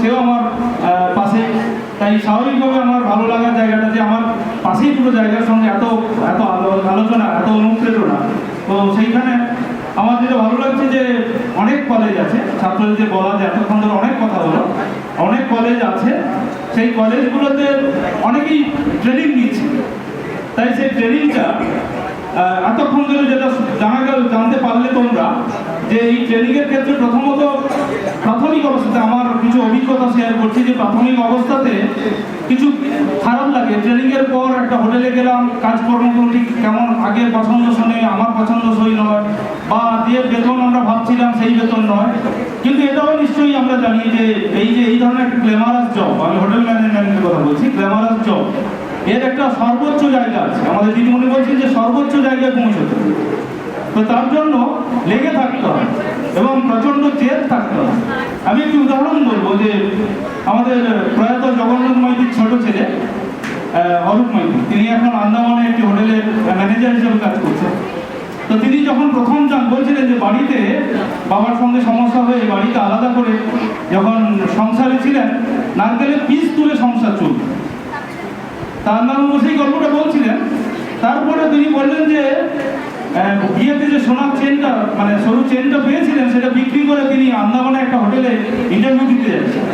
সেও আমার পাশে। তাই স্বাভাবিকভাবে আমার ভালো লাগার জায়গাটা যে আমার পাশেই পুরো জায়গার সঙ্গে এত এত আলো- আলোচনা, এত অনুপ্রেরণা। তো সেইখানে আমার যেটা ভালো লাগছে যে অনেক কলেজ আছে, ছাত্রদের বলা যে এতক্ষণ ধরে অনেক কথা হলো, অনেক কলেজ আছে। সেই কলেজগুলোতে অনেকেই ট্রেনিং নিচ্ছে। তাই সেই ট্রেনিংটা এতক্ষণ ধরে যেটা জানা গেল, জানতে পারলে তোমরা যে এই ট্রেনিংয়ের ক্ষেত্রে প্রথমত প্রাথমিক অবস্থাতে আমার কিছু করছি যে প্রাথমিক অবস্থাতে কিছু খারাপ লাগে। ট্রেনিংয়ের পর একটা হোটেলে গেলাম কাজকর্মগুলো ঠিক কেমন, আগের পছন্দ শোনে, আমার পছন্দ সই নয়, বা যে বেতন আমরা ভাবছিলাম সেই বেতন নয়। কিন্তু এটাও নিশ্চয়ই আমরা জানি যে এই যে এই ধরনের একটা গ্ল্যামারাস জব আমি হোটেল ম্যানেজমেন্টের কথা বলছি গ্ল্যামারাস জব এর একটা সর্বোচ্চ জায়গা আছে। আমাদের দিদিমণি বলছেন যে সর্বোচ্চ জায়গায় পৌঁছতে। তো তার জন্য লেগে থাকতে হয় প্রচণ্ড জেদ থাকতে। আমি একটি উদাহরণ বলব যে আমাদের প্রয়াত জগন্নাথ মাইতির ছোট ছেলে অরূপ মাইতি তিনি এখন আন্দামানে একটি হোটেলের ম্যানেজার হিসেবে কাজ করছেন। তো তিনি যখন প্রথম যান বলছিলেন যে বাড়িতে বাবার সঙ্গে সমস্যা হয়ে বাড়িতে আলাদা করে যখন সংসারে ছিলেন, নারকেলের পিস তুলে সংসার চলত। তার নাম সেই গল্পটা বলছিলেন। তারপরে তিনি বললেন যে আহ, বিয়েতে যে সোনার চেনটা মানে সরু চেনটা পেয়েছিলেন, সেটা বিক্রি করে তিনি আন্দামানে একটা হোটেলে ইন্টারভিউ দিতে যাচ্ছেন।